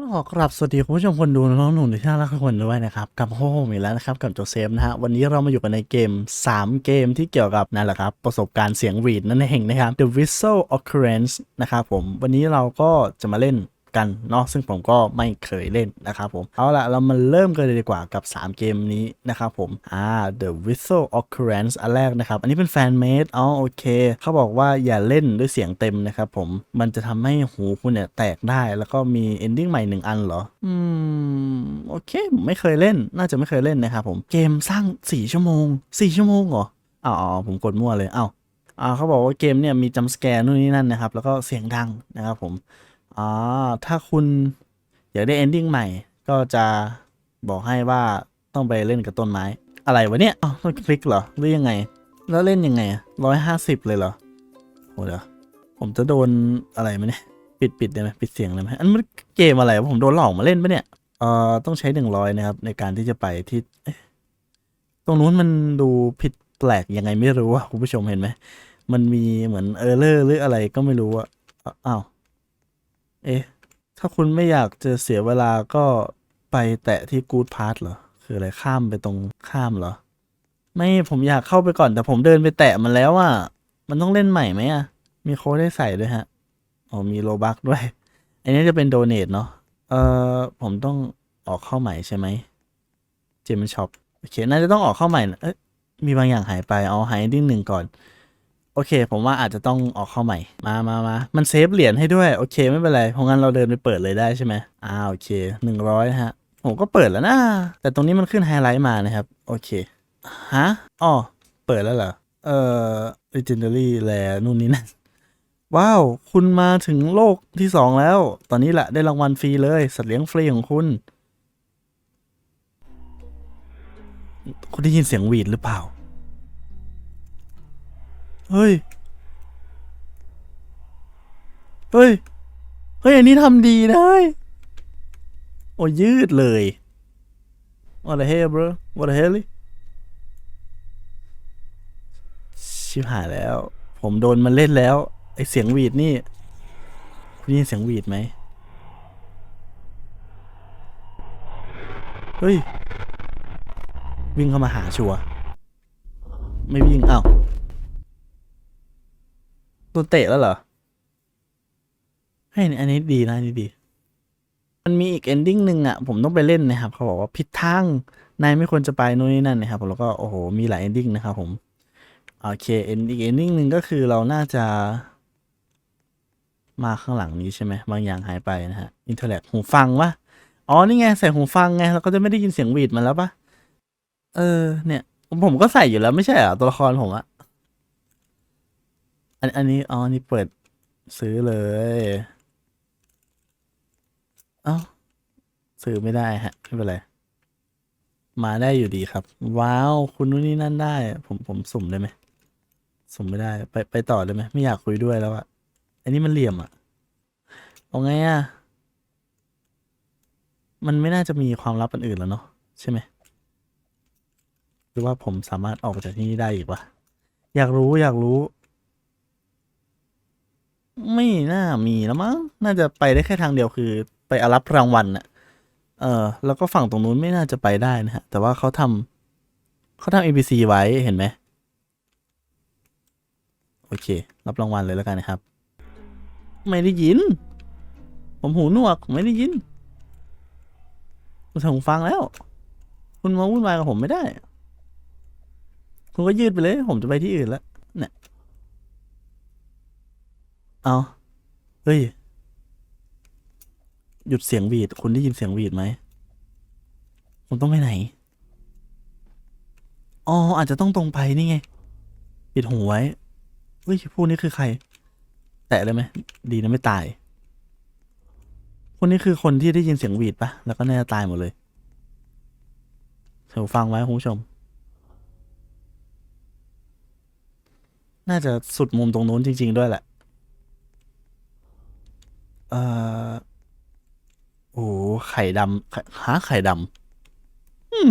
ก็ขอกราบสวัสดีคุณผู้ชมคนดูน้องหนุ่มที่น่ารักทุกคนด้วยนะครับกับโฮมอีกแล้วนะครับกับโจเซฟนะฮะวันนี้เรามาอยู่กันในเกม 3 เกมที่เกี่ยวกับนั่นแหละครับประสบการณ์เสียงวีดนั่นเองนะครับ The Whistle Occurrence นะครับผมวันนี้เราก็จะมาเล่น กันเนาะซึ่งผมก็ไม่เคยเล่นนะครับผม เอาละเรามาเริ่มกันเลยดีกว่ากับ 3 เกมนี้นะครับผมอ่า The Whistle Occurrence อันแรกนะครับ อันนี้เป็นแฟนเมดอ๋อโอเค เขาบอกว่าอย่าเล่นด้วยเสียงเต็มนะครับผมมันจะทำให้หูคุณเนี่ยแตกได้แล้วก็มี ending ใหม่หนึ่งอันเหรอ อืม โอเคผมไม่เคยเล่นน่าจะไม่เคยเล่นนะครับผมเกมสร้าง 4 ชั่วโมง 4 ชั่วโมงเหรออ๋ออ๋อผมกดมั่วเลยเอ้าอ่าเขาบอกว่าเกมเนี่ยมีจัมสแกร์นู่นนี่นั่นนะครับ แล้วก็เสียงดังนะครับผม อ่าถ้าคุณอยากได้เอนดิ้งใหม่ ก็จะบอกให้ว่าต้องไปเล่นกับต้นไม้ อะไรวะเนี่ยอ้าวต้องคลิกเหรอ หรือยังไง แล้วเล่นยังไงร้อยห้าสิบเลยเหรอโหเดี๋ยวผมจะโดนอะไรไหมเนี่ย ปิดปิดได้ไหมปิดเสียงได้ไหมอันมันเกมอะไรวะผมโดนหลอกมาเล่นปะเนี่ย เอ่อ ต้องใช้หนึ่งร้อยนะครับ ในการที่จะไปที่ตรงนู้นมันดูผิดแปลกยังไงไม่รู้อะคุณผู้ชมเห็นไหม มันมีเหมือนเออร์เลอร์หรืออะไรก็ไม่รู้ว่ะอ้าว เอ๊ะ ถ้าคุณไม่อยากจะเสียเวลาก็ไปแตะที่กู o ดพาร์ทเหรอ คืออะไรข้ามไปตรงข้ามเหรอ ไม่ผมอยากเข้าไปก่อนแต่ผมเดินไปแตะมันแล้วอะมันต้องเล่นใหม่ไหมอะมีโค้ดให้ใส่ด้วยฮะ อ๋อมีโลบักด้วย อันนี้จะเป็นโดเน a เนาะ เอ่อผมต้องออกเข้าใหม่ใช่ไหมเจมช็อปโอเคน่าจะต้องออกเข้าใหม่นะเอ๊ะมีบางอย่างหายไปเอาหายดิ้งหนึ่งก่อน โอเค ผมว่าอาจจะต้องออกเข้าใหม่ มามามามันเซฟเหรียญให้ด้วย โอเค ไม่เป็นไร เพราะงั้นเราเดินไปเปิดเลยได้ใช่ไหมอ่าโอเคหนึ่งร้อยฮะ ผมก็เปิดแล้วนะ แต่ตรงนี้มันขึ้นไฮไลท์มานะครับ โอเค ฮะอ๋อเปิดแล้วเหรอ เอ่อ legendary แลนู่นนี่นั่นว้าว คุณมาถึงโลกที่สองแล้ว ตอนนี้แหละได้รางวัลฟรีเลย สัตว์เลี้ยงฟรีของคุณ คุณได้ยินเสียงหวีดหรือเปล่า เฮ้ย เฮ้ย เฮ้ย อันนี้ทำดีนะเฮ้ย โอ้ยืดเลย What the hell bro What the hell ชิบหายแล้ว ผมโดนมันเล่นแล้ว ไอเสียงวีดนี่ คุณได้ยินเสียงวีดไหม เฮ้ย วิ่งเข้ามาหาชัว ไม่วิ่ง อ้าว โดนเตะแล้วเหรอให้อันนี้ดีนะอันนี้ดี มันมีอีกเอนดิ้งหนึ่งอะ ผมต้องไปเล่นนะครับ เขาบอกว่าผิดทางนายไม่ควรจะไปนู่นนี่นั่นนะครับแล้วก็โอ้โหมีหลายเอนดิ้งนะครับผมโอเคเอนอีกเอนดิ้งหนึ่งก็คือเราน่าจะ มาข้างหลังนี้ใช่ไหมบางอย่างหายไปนะฮะอินเทอร์แลหูฟังวะอ๋อนี่ไงใส่หูฟังไงเราก็จะไม่ได้ยินเสียงวีดมันแล้วปะเออเนี่ย ผมก็ใส่อยู่แล้วไม่ใช่เหรอตัวละครผมอะ อันอันนี้อ๋อนี่เปิดซื้อเลย เอ้า ซื้อไม่ได้ฮะ ไม่เป็นไร มาได้อยู่ดีครับ ว้าว คุณนู่นนี่นั่นได้ ผมผมสุ่มได้ไหมสุ่มไม่ได้ ไปไปต่อได้ไหมไม่อยากคุยด้วยแล้วอะอันนี้มันเหลี่ยมอะเอาไงอะมันไม่น่าจะมีความลับอันอื่นแล้วเนาะใช่ไหมหรือว่าผมสามารถออกจากที่นี่ได้อีกวะอยากรู้อยากรู้ ไม่น่ามีแล้วมั้ง น่าจะไปได้แค่ทางเดียวคือไปอารับรางวัลน่ะ เออ แล้วก็ฝั่งตรงนู้นไม่น่าจะไปได้นะฮะ แต่ว่าเขาทำเขาทำ ABC ไว้เห็นไหม โอเค รับรางวัลเลยแล้วกันนะครับ ไม่ได้ยิน ผมหูหนวก ไม่ได้ยินคุณใส่หูฟังแล้ว คุณมาวุ่นวายกับผมไม่ได้ คุณก็ยืดไปเลย ผมจะไปที่อื่นแล้วเนี่ย เอาเฮ้ย หยุดเสียงหวีด คุณได้ยินเสียงหวีดไหม ผมต้องไปไหน อ๋อ อาจจะต้องตรงไปนี่ไง ปิดหูไว้ เฮ้ย พวกนี้คือใคร แตะเลยไหม ดีนะไม่ตายคนนี้คือคนที่ได้ยินเสียงหวีดปะ แล้วก็น่าจะตายหมดเลยเดี๋ยวฟังไว้คุณผู้ชม น่าจะสุดมุมตรงนู้นจริง ๆ ด้วยแหละ เอ่อโอ้โหไข่ดำหาไข่ดำอืม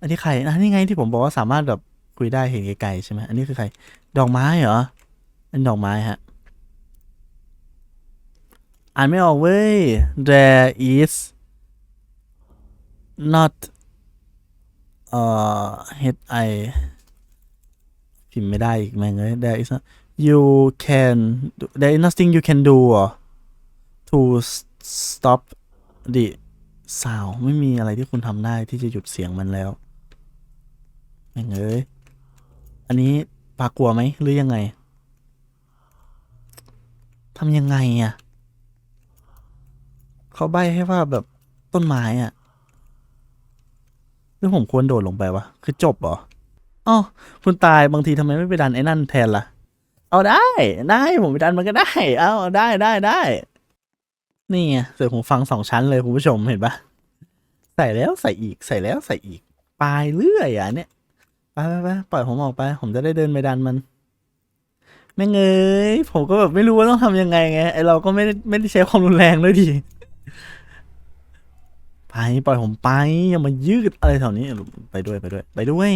อันนี้ไข่นะนี่ไงที่ผมบอกว่าสามารถแบบคุยได้เห็นไกลๆใช่ไหมอันนี้คือไข่ดอกไม้เหรออันดอกไม้ฮะอ่านไม่ออกเว้ย there is not เอ่อ h i พิมพ์ไม่ได้อีกแม่งเอ้ย there is not you can there is nothing you can do เหรอ to stop the sound ไม่มีอะไรที่คุณทำได้ที่จะหยุดเสียงมันแล้วแม่งเอ้ย อันนี้ปากกลัวไหมหรือยังไงทำยังไงอะเขาใบให้ว่าแบบต้นไม้อะหรือผมควรโดดลงไปวะ คือจบเหรออ๋อคุณตายบางทีทำไมไม่ไปดันไอ้นั่นแทนล่ะ เอาได้ ได้ผมไปดันมันก็ได้ เอาเอาได้ได้ได้ นี่ไงเสือผมฟังสองชั้นเลยคุณผู้ชมเห็นปะใส่แล้วใส่อีกใส่แล้วใส่อีกปลายเรื่อยอะเนี่ยไปไปไปปล่อยผมออกไป ผมจะได้เดินไปดันมันไม่เงยผมก็แบบไม่รู้ว่าต้องทำยังไงไงไอเราก็ไม่ได้ไม่ได้ใช้ความรุนแรงด้วยดิไปปล่อยผมไปอย่ามายืดอะไรแถวนี้ไปด้วยไปด้วย ไปด้วย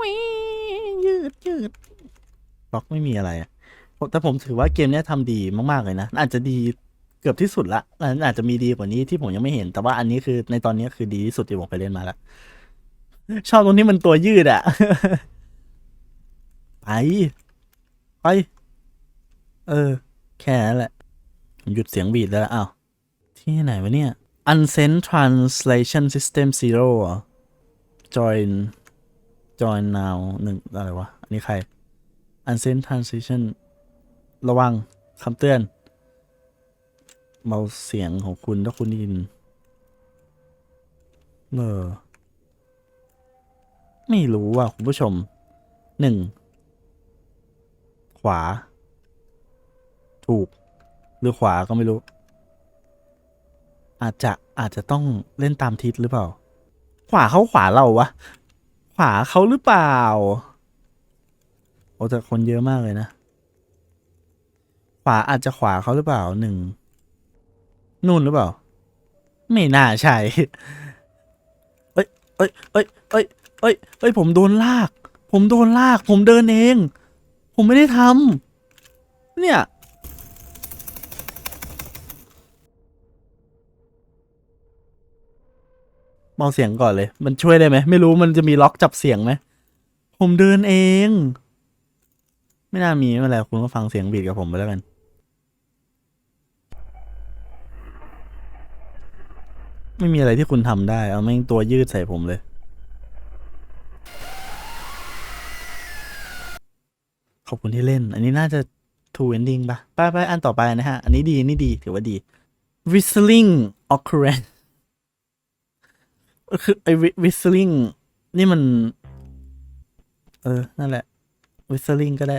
วิยืดยืดบล็อกไม่มีอะไรอะ แต่ผมถือว่าเกมนี้ยทำดีมากๆเลยนะ อาจจะดีเกือบที่สุดละอาจจะมีดีกว่านี้ที่ผมยังไม่เห็น แต่ว่าอันนี้คือในตอนนี้คือดีที่สุดที่ผมไปเล่นมาแล้วชอบตรงที่มันตัวยืดอะไป ไป เออ แค่นั้นแหละผมหยุดเสียงบีดแล้วละอ้าวที่ไหนวะเนี่ย Unsent Translation System Zero เหรอ Join Join now หนึ่งอะไรวะ อันนี้ใคร Unsent Translation ระวังคำเตือนเบาเสียงของคุณถ้าคุณได้ยินเออไม่รู้ว่ะคุณผู้ชมหนึ่งขวา ถูก หรือขวาก็ไม่รู้ อาจจะอาจจะต้องเล่นตามทิศหรือเปล่า ขวาเขาขวาเราวะ ขวาเขาหรือเปล่า โอ้แต่คนเยอะมากเลยนะ วาอาจจะขวาเขาหรือเปล่าหนึ่งนู่นหรือเปล่า ไม่น่าใช่เอ้ยเอ้ยเอ้ยเอ้ยเอ้ยเอ้ย ผมโดนลาก ผมโดนลาก ผมเดินเอง ผมไม่ได้ทำเนี่ยเบาเสียงก่อนเลย มันช่วยได้ไหม ไม่รู้มันจะมีล็อกจับเสียงไหม ผมเดินเอง ไม่น่ามีไม่เป็นไรคุณก็ฟังเสียงบีดกับผมไปแล้วกัน ไม่มีอะไรที่คุณทำได้ เอาแม่งตัวยืดใส่ผมเลย ขอบคุณที่เล่น อันนี้น่าจะ two ending ปะไปไปอันต่อไปนะฮะ อันนี้ดี อันนี้ดี ถือว่าดี whistling occurrence คือไอ้ whistling นี่มัน เออ นั่นแหละ whistling ก็ได้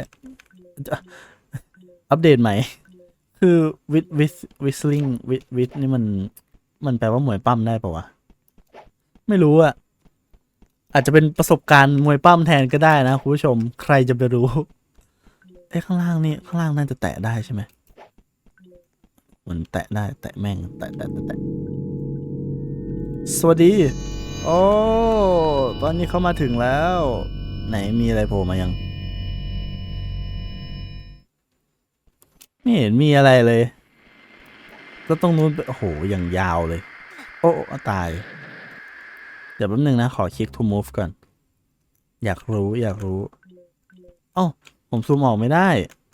อัปเดตใหม่ คือ with with whistling with with นี่มัน มันแปลว่ามวยปั้มได้ปะวะ ไม่รู้อะอาจจะเป็นประสบการณ์มวยปั้มแทนก็ได้นะคุณผู้ชม ใครจะไปรู้เอ้ข้างล่างนี่ข้างล่างน่าจะแตะได้ใช่ไหมมันแตะได้แตะแม่งแตะแตะแตะแตะสวัสดี โอ้ ตอนนี้เข้ามาถึงแล้ว ไหนมีอะไรโผล่มายัง ไม่เห็นมีอะไรเลย ก็ตรงนู้นโอ้โหอย่างยาวเลย โอ้อตาย เดี๋ยวแป๊บนึงนะ ขอคลิก to move ก่อน อยากรู้อยากรู้อ้าผมซูมออกไม่ได้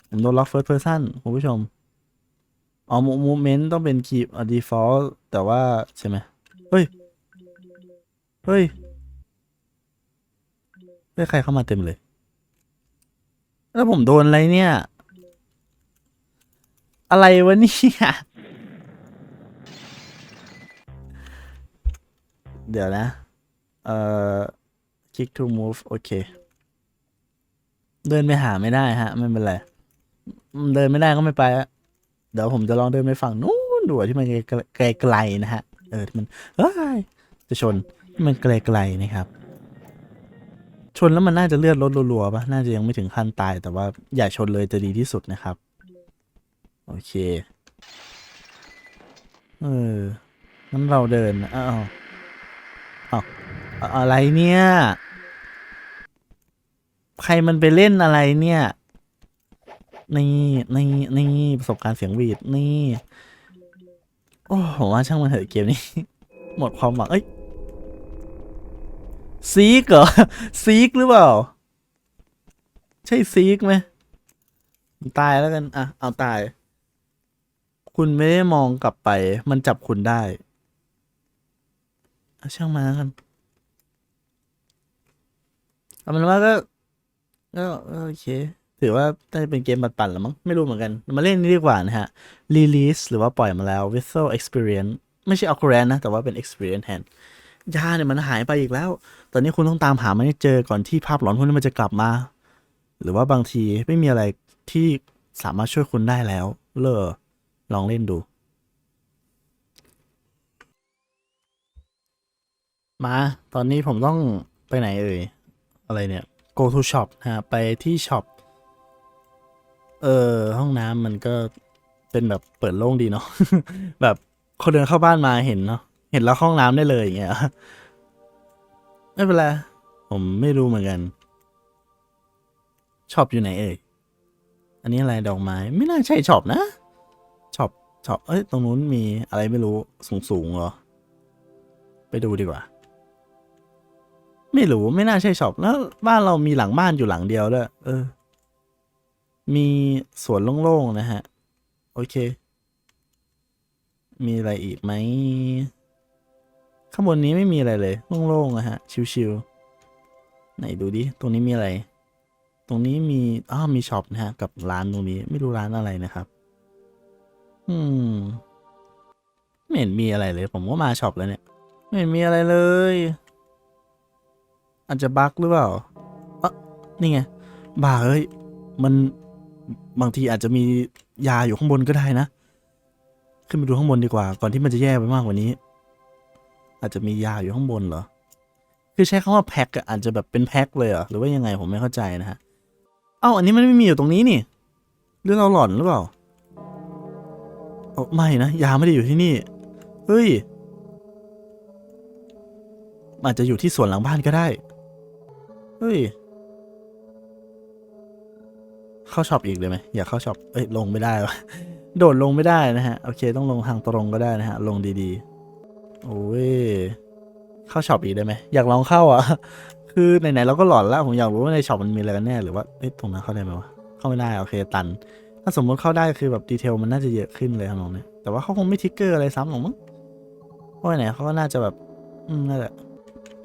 ผมโดนล็อก first person คุณผู้ชมอ๋อ movement ต้องเป็น keep default แต่ว่าใช่ไหมเฮ้ย เฮ้ยเฮ้ยใครเข้ามาเต็มเลย แล้วผมโดนอะไรเนี่ย อะไรวะเนี่ย เดี๋ยวนะ เอ่อ click to move โอเค เดินไปหาไม่ได้ฮะ ไม่เป็นไร เดินไม่ได้ก็ไม่ไปอะเดี๋ยวผมจะลองเดินไปฝั่งนู้นดูที่มันไกลๆนะฮะ เออที่มันเฮ้ยจะชนที่มันไกลๆนะครับ ชนแล้วมันน่าจะเลือดลดรัวๆปะน่าจะยังไม่ถึงขั้นตาย แต่ว่าอย่าชนเลยจะดีที่สุดนะครับ โอเค เอองั้นเราเดินอ้าว อ้าวอะไรเนี่ย ใครมันไปเล่นอะไรเนี่ย นี่นี่นี่ประสบการณ์เสียงวีดนี่ โอ้ผมว่าช่างมันเถอะเกมนี้ หมดความหวังเอ้ยซีกเหรอซีกหรือเปล่า ใช่ซีกไหมตายแล้วกัน อะ เอาตาย คุณไม่ได้มองกลับไป มันจับคุณได้ ช่างมาแล้วกันเอาเป็นว่าก็ก็โอเค ถือว่าน่าจะเป็นเกมปั่นๆแล้วมั้งไม่รู้เหมือนกัน มาเล่นนี่ดีกว่านะฮะ release หรือว่าปล่อยมาแล้ว whistle experience ไม่ใช่ occurrence นะ แต่ว่าเป็น experience แทนยาเนี่ยมันหายไปอีกแล้ว ตอนนี้คุณต้องตามหามันให้เจอก่อนที่ภาพหลอนพวกนี้มันจะกลับมา หรือว่าบางทีไม่มีอะไรที่สามารถช่วยคุณได้แล้ว เลอลองเล่นดู มา ตอนนี้ผมต้องไปไหนเอ่ย อะไรเนี่ย go to shop นะฮะ ไปที่ช็อป เออ ห้องน้ำมันก็เป็นแบบเปิดโล่งดีเนาะ แบบคนเดินเข้าบ้านมาเห็นเนาะ เห็นแล้วห้องน้ำได้เลยอย่างเงี้ย ไม่เป็นไร ผมไม่รู้เหมือนกันช็อปอยู่ไหนเอ่ย อันนี้อะไรดอกไม้ ไม่น่าใช่ช็อปนะช็อปช็อป เอ้ย ตรงนู้นมีอะไรไม่รู้สูงสูงเหรอ ไปดูดีกว่า ไม่รู้ไม่น่าใช่ช็อปแล้วบ้านเรามีหลังบ้านอยู่หลังเดียวด้วยเออ มีสวนโล่งๆนะฮะ โอเค มีอะไรอีกไหมข้างบนนี้ไม่มีอะไรเลยโล่งๆนะฮะ ชิวๆไหนดูดิตรงนี้มีอะไร ตรงนี้มีอ้าวมีช็อปนะฮะ กับร้านตรงนี้ไม่รู้ร้านอะไรนะครับ อืมไม่เห็นมีอะไรเลย ผมก็มาช็อปแล้วเนี่ย ไม่เห็นมีอะไรเลย อาจจะบั๊กหรือเปล่าอะนี่ไงบ้าเอ้ย มันบางทีอาจจะมียาอยู่ข้างบนก็ได้นะ ขึ้นไปดูข้างบนดีกว่า ก่อนที่มันจะแย่ไปมากกว่านี้ อาจจะมียาอยู่ข้างบนเหรอ คือใช้คำว่าแพ็คอะอาจจะแบบเป็นแพ็คเลยเหรอ หรือว่ายังไงผมไม่เข้าใจนะฮะ เอ้าอันนี้มันไม่มีอยู่ตรงนี้นี่ หรือเราหลอนหรือเปล่าอ้าไม่นะ ยาไม่ได้อยู่ที่นี่ เฮ้ยอาจจะอยู่ที่สวนหลังบ้านก็ได้ เฮ้ย เข้าช็อปอีกเลยไหมอยากเข้าช็อปเอ้ยลงไม่ได้วะโดดลงไม่ได้นะฮะ โอเค ต้องลงทางตรงก็ได้นะฮะ ลงดีๆ โอ้ย เข้าช็อปอีกได้ไหม อยากลองเข้าอะ คือไหนๆเราก็หลอนแล้ว ผมอยากรู้ว่าในช็อปมันมีอะไรกันแน่ หรือว่าเอ๊ะตรงนั้นเข้าได้ไหมวะ เข้าไม่ได้ โอเค ตัน ถ้าสมมติเข้าได้คือแบบดีเทลมันน่าจะเยอะขึ้นเลยครับน้องเนี่ย แต่ว่าเขาคงไม่ทิกเกอร์อะไรซ้ำหรอกมั้งเพราะไหนเขาก็น่าจะแบบ อืมนั่นแหละ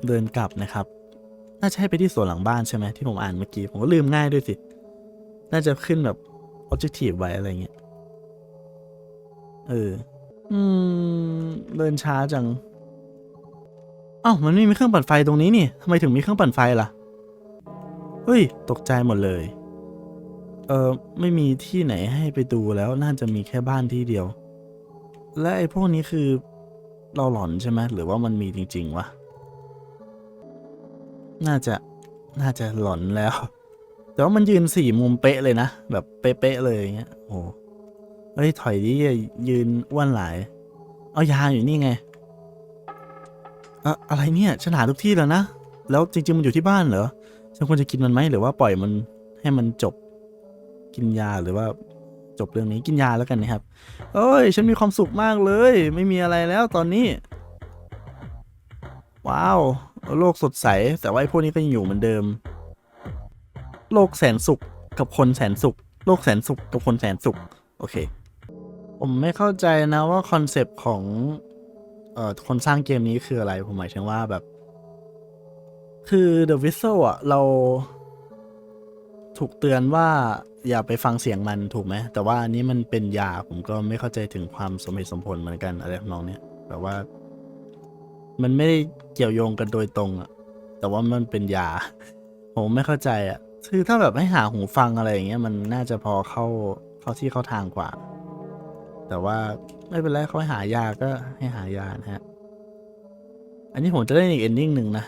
เดินกลับนะครับ น่าจะให้ไปที่สวนหลังบ้านใช่ไหมที่ผมอ่านเมื่อกี้ ผมก็ลืมง่ายด้วยสิ น่าจะขึ้นแบบ objective ไว้อะไรเงี้ย เออ อืม เดินช้าจังอ้ามันไม่มีเครื่องปั่นไฟตรงนี้นี่ทำไมถึงมีเครื่องปั่นไฟล่ะ เฮ้ย ตกใจหมดเลย เออไม่มีที่ไหนให้ไปดูแล้วน่าจะมีแค่บ้านที่เดียว และไอ้พวกนี้คือเราหลอนใช่ไหมหรือว่ามันมีจริง ๆ วะ น่าจะน่าจะหลอนแล้ว แต่ว่ามันยืนสี่มุมเป๊ะเลยนะ แบบเป๊ะๆเลยอย่างเงี้ย โอ้เฮ้ยถอยดิยืนอ้วนหลาย เอายาอยู่นี่ไงอะอะไรเนี่ยฉันหาทุกที่แล้วนะ แล้วจริง ๆ มันอยู่ที่บ้านเหรอ ฉันควรจะกินมันไหมหรือว่าปล่อยมันให้มันจบ กินยาหรือว่าจบเรื่องนี้กินยาแล้วกันนะครับ เอ้ย ฉันมีความสุขมากเลย ไม่มีอะไรแล้วตอนนี้ ว้าว โลกสดใส แต่ว่าพวกนี้ก็ยังอยู่เหมือนเดิม โลกแสนสุขกับคนแสนสุข โลกแสนสุขกับคนแสนสุข โอเค ผมไม่เข้าใจนะว่าคอนเซปต์ของเอ่อคนสร้างเกมนี้คืออะไร ผมหมายถึงว่าแบบ คือ The Whistle อะ เราถูกเตือนว่าอย่าไปฟังเสียงมันถูกไหม แต่ว่าอันนี้มันเป็นยาผมก็ไม่เข้าใจถึงความสมเหตุสมผลเหมือนกันอะไรทำนองเนี้ยแบบว่า มันไม่ได้เกี่ยวโยงกันโดยตรงอะแต่ว่ามันเป็นยา ผมไม่เข้าใจอะคือถ้าแบบให้หาหูฟังอะไรอย่างเงี้ยมันน่าจะพอเข้าเข้าที่เข้าทางกว่า แต่ว่าไม่เป็นไรเขาให้หายาก็ให้หายานะฮะ อันนี้ผมจะเล่นอีกเอนดิ้งหนึ่งนะ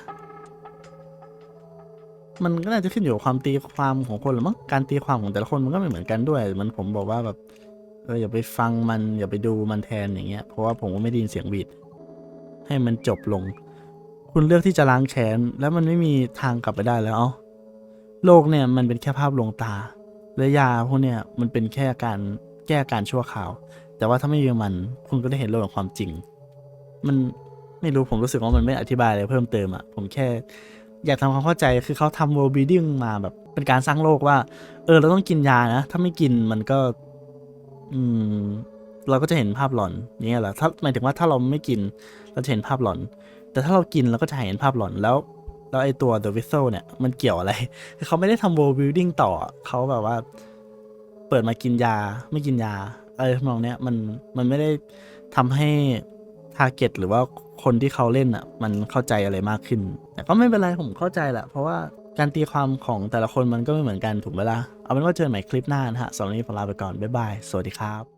มันก็น่าจะขึ้นอยู่กับความตีความของคนหรือมั้งการตีความของแต่ละคนมันก็ไม่เหมือนกันด้วย มันผมบอกว่าแบบเอออย่าไปฟังมันอย่าไปดูมันแทนอย่างเงี้ยเพราะว่าผมก็ไม่ได้ยินเสียงบีด ให้มันจบลง คุณเลือกที่จะล้างแค้น แล้วมันไม่มีทางกลับไปได้แล้วเอ้าโลกเนี่ยมันเป็นแค่ภาพลวงตา และยาพวกเนี้ยมันเป็นแค่การแก้การชั่วคราว แต่ว่าถ้าไม่มีมันคุณก็ได้เห็นโลกของความจริง มันไม่รู้ผมรู้สึกว่ามันไม่อธิบายอะไรเพิ่มเติมอะผมแค่อยากทำความเข้าใจคือเขาทำ world building มาแบบเป็นการสร้างโลกว่า เออเราต้องกินยานะ ถ้าไม่กินมันก็ อืม เราก็จะเห็นภาพหลอนอย่างเงี้ยเหรอถ้าหมายถึงว่าถ้าเราไม่กินเราจะเห็นภาพหลอน แต่ถ้าเรากินเราก็จะเห็นภาพหลอนแล้วแล้วไอตัว The Whistle เนี่ยมันเกี่ยวอะไรคือเขาไม่ได้ทำ world building ต่อเขาแบบว่า เปิดมากินยาไม่กินยาอะไรทำนองเนี้ยมันมันไม่ได้ทำให้ทาร์เก็ตหรือว่าคนที่เขาเล่นอะ มันเข้าใจอะไรมากขึ้น แต่ก็ไม่เป็นไรผมเข้าใจแหละเพราะว่าการตีความของแต่ละคนมันก็ไม่เหมือนกันถูกไหมล่ะ เอาเป็นว่าเจอกันใหม่คลิปหน้านะฮะสำหรับวันนี้ผมลาไปก่อน บ๊ายบาย สวัสดีครับ